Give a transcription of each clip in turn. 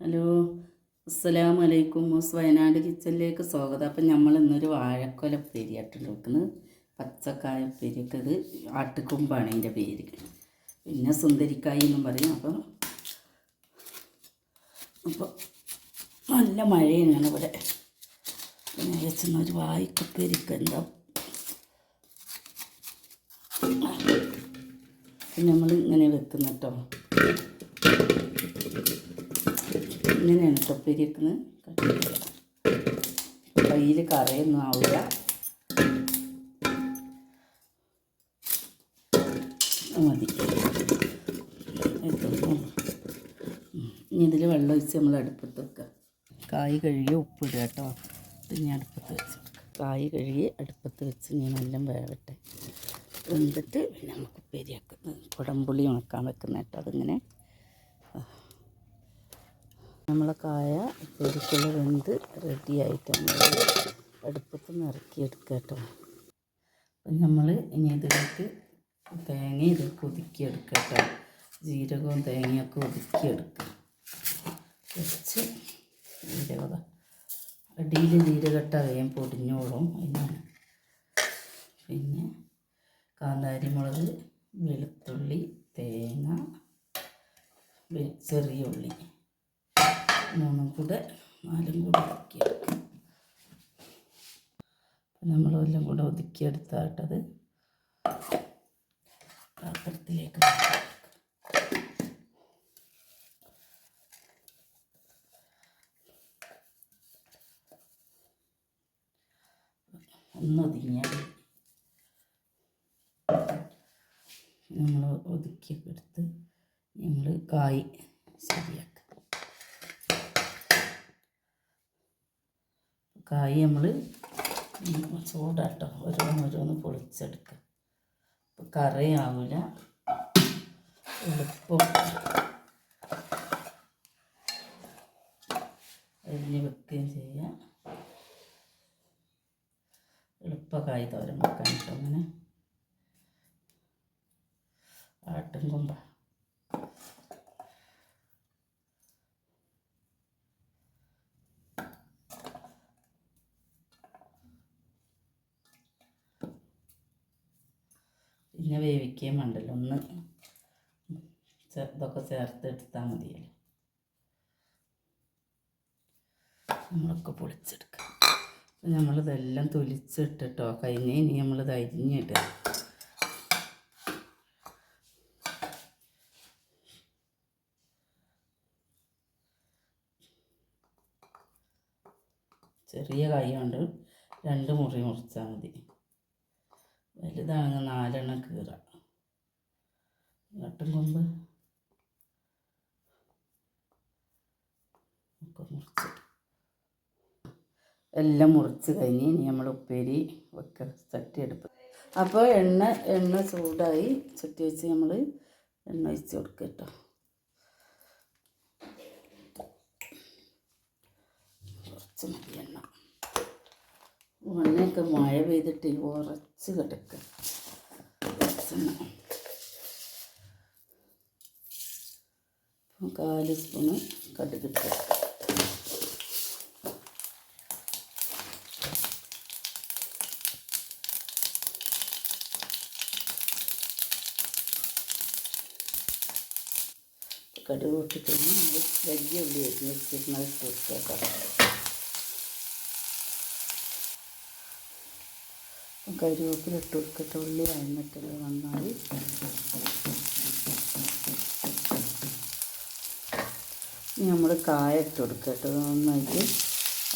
Hello അസ്സലാം വലൈക്കും മൂസ് വയനാട് കിച്ചണിലേക്ക് സ്വാഗതം. അപ്പം നമ്മൾ ഇന്നൊരു വാഴക്കൊല ഉപ്പേരിയായിട്ടുണ്ട് വെക്കുന്നത് പച്ചക്കായ ഉപ്പേരിയൊക്കെ ആട്ടുകൊമ്പാണ് അതിന്റെ പേര്. പിന്നെ സുന്ദരിക്കായി എന്നും പറയും. അപ്പം അപ്പോൾ നല്ല മഴയാണ് ഇവിടെ. പിന്നെ വെച്ചുന്ന ഒരു എന്താ? നമ്മൾ ഇങ്ങനെ വെക്കുന്ന കേട്ടോ. ഇങ്ങനെയാണ് ഉപ്പേരി വെക്കുന്നത് കയ്യിൽ കറയൊന്നും ആവില്ല മതി. ഇതിൽ വെള്ളം ഒഴിച്ച് നമ്മൾ അടുപ്പത്ത് വെക്കുക കായ് കഴുകി ഉപ്പിടുക കേട്ടോ. ഇനി അടുപ്പത്ത് വെച്ച്. കായ് കഴുകി അടുപ്പത്ത് വെച്ച് ഇനി എല്ലാം വേവട്ടെ. വെന്തിട്ട് പിന്നെ നമുക്ക് ഉപ്പേരിയാക്കുന്നത്. കുടംപുളി ഉണക്കാൻ വെക്കുന്ന കേട്ടോ അതിങ്ങനെ. നമ്മളെ കായ ഉപ്പേരിക്കുള്ള വെന്ത് റെഡി നമ്മൾ അടുപ്പത്ത് നിറക്കിയെടുക്കുക കേട്ടോ അപ്പം നമ്മൾ ഇനി ഇതിലേക്ക് തേങ്ങ ഇത് കൊതുക്കിയെടുക്കുക കേട്ടോ ജീരകവും തേങ്ങയൊക്കെ ഒതുക്കിയെടുക്കുക കുറച്ച് ജീരകത. അടിയിൽ ജീരകട്ട വേഗം പൊടിഞ്ഞോളും. അതിനാണ് പിന്നെ കാന്താരി മുളക് വെളുത്തുള്ളി തേങ്ങ ചെറിയ ഉള്ളി. മൂന്നും കൂടെ നാലും കൂടെ ഒതുക്കിയെടുക്കും നമ്മളെല്ലാം കൂടെ ഒതുക്കിയെടുത്താട്ടത് പാത്രത്തിലേക്ക് ഒന്നൊതുങ്ങിയാൽ നമ്മൾ ഒതുക്കിയൊക്കെ എടുത്ത് നമ്മൾ കായ് ശരിയാക്കുക കായ് നമ്മൾ ചൂടാട്ടോ. ഓരോന്ന് ഓരോന്ന് പൊളിച്ചെടുക്കുക അപ്പോൾ കറിയാവില്ല എളുപ്പം. അരിഞ്ഞ് വെക്കുകയും ചെയ്യാം. എളുപ്പക്കായി തോരൻ വെക്കാൻ കേട്ടോ അങ്ങനെ. ആട്ടും കൊമ്പ. പിന്നെ വേവിക്കുകയും വേണ്ടല്ലോ. ഒന്ന് ഇതൊക്കെ ചേർത്ത് എടുത്താൽ മതിയല്ലോ. നമ്മളൊക്കെ പൊളിച്ചെടുക്കാം. നമ്മളിതെല്ലാം തൊലിച്ചിട്ടിട്ടോ? കഴിഞ്ഞ് ഇനി നമ്മളിത് അരിഞ്ഞിടുക. ചെറിയ കൈ കൊണ്ട് രണ്ട് മുറി മുറിച്ചാൽ മതി. വലുതാണെങ്കിൽ നാലെണ്ണം കീറ. വട്ടം കൊമ്പ്. മുറിച്ച്. എല്ലാം മുറിച്ച് കഴിഞ്ഞ് ഇനി നമ്മൾ ഉപ്പേരി വെക്ക ചട്ടി എടുപ്പ്. അപ്പോൾ എണ്ണ എണ്ണ ചൂടായി ചട്ടി വെച്ച് നമ്മൾ എണ്ണ ഒഴിച്ച് കൊടുക്കുക കേട്ടോ. കുറച്ച് മതി എണ്ണ. എണ്ണയൊക്കെ മഴ പെയ്തിട്ട് ഉറച്ച് കിടക്കുക കാൽ സ്പൂണ് കടുകിട്ട്. കടുക് പൊട്ടിട്ട് നമ്മൾ വലിയ ഉള്ളി വെച്ച് വെച്ചിരുന്നത് ഇട്ട് കൊടുക്കുക കേട്ടോ കരിവേപ്പില ഇട്ട് കൊടുക്കട്ടെ ഉള്ളി വഴന്നിട്ടത് നന്നായി നമ്മൾ കായ ഇട്ട് കൊടുക്കട്ടെ. കേട്ടോ നന്നായിട്ട്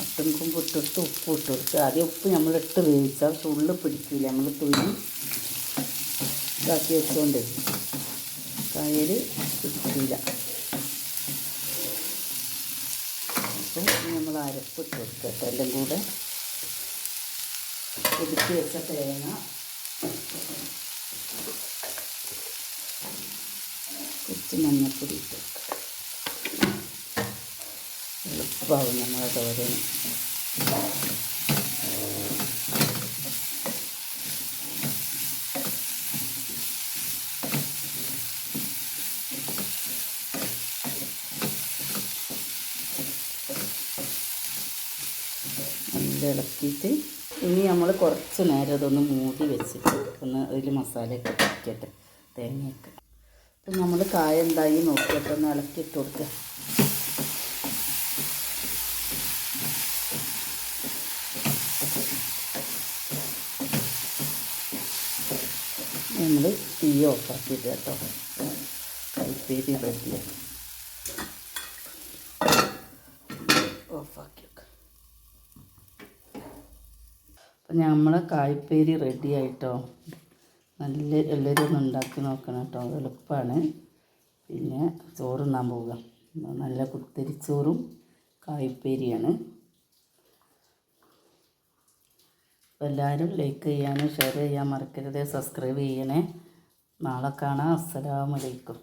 അട്ടും കുമ്പ് ഇട്ടിട്ട് ഉപ്പ് ഇട്ട് കൊടുക്കുക. ആദ്യം ഉപ്പ് നമ്മൾ ഇട്ട് വേവിച്ചാൽ ഉള്ളു പിടിക്കില്ല നമ്മൾ തുരി ഇതാക്കി വെച്ചുകൊണ്ട് കായൽ പിടിക്കില്ല അപ്പം നമ്മൾ അരപ്പ് ഇട്ട് കൊടുക്കട്ടെ. എല്ലാം കൂടെ എടുത്ത് വെച്ച തേങ്ങ. കുറച്ച് മഞ്ഞപ്പൊടി ഇട്ട് എളുപ്പമാവും നമ്മളെ തോരന് ഇളക്കിയിട്ട് ഇനി നമ്മൾ കുറച്ച് നേരം അതൊന്ന് മൂടി വെച്ചിട്ട് ഒന്ന് അതിൽ മസാലയൊക്കെ പിടിക്കട്ടെ തേങ്ങയൊക്കെ. അപ്പം നമ്മൾ കായ എന്തായി നോക്കിയിട്ട് ഒന്ന് ഇളക്കിയിട്ട് കൊടുക്കുക നമ്മൾ തീ ഓഫാക്കിയിട്ട് കേട്ടോ. കൈപ്പേരി റെഡിയായി അപ്പം നമ്മളെ കായ്പേരി റെഡി ആയിട്ടോ? നല്ല എല്ലാവരും ഒന്ന് ഉണ്ടാക്കി നോക്കണം കേട്ടോ. എളുപ്പമാണ് പിന്നെ ചോറുണ്ണാൻ പോവുക നല്ല കുത്തരിച്ചോറും കായ്പേരിയാണ്. എല്ലാവരും ലൈക്ക് ചെയ്യാനും ഷെയർ ചെയ്യാൻ മറക്കരുത്. സബ്സ്ക്രൈബ് ചെയ്യണേ. നാളെ കാണാം. അസ്സലാമലൈക്കും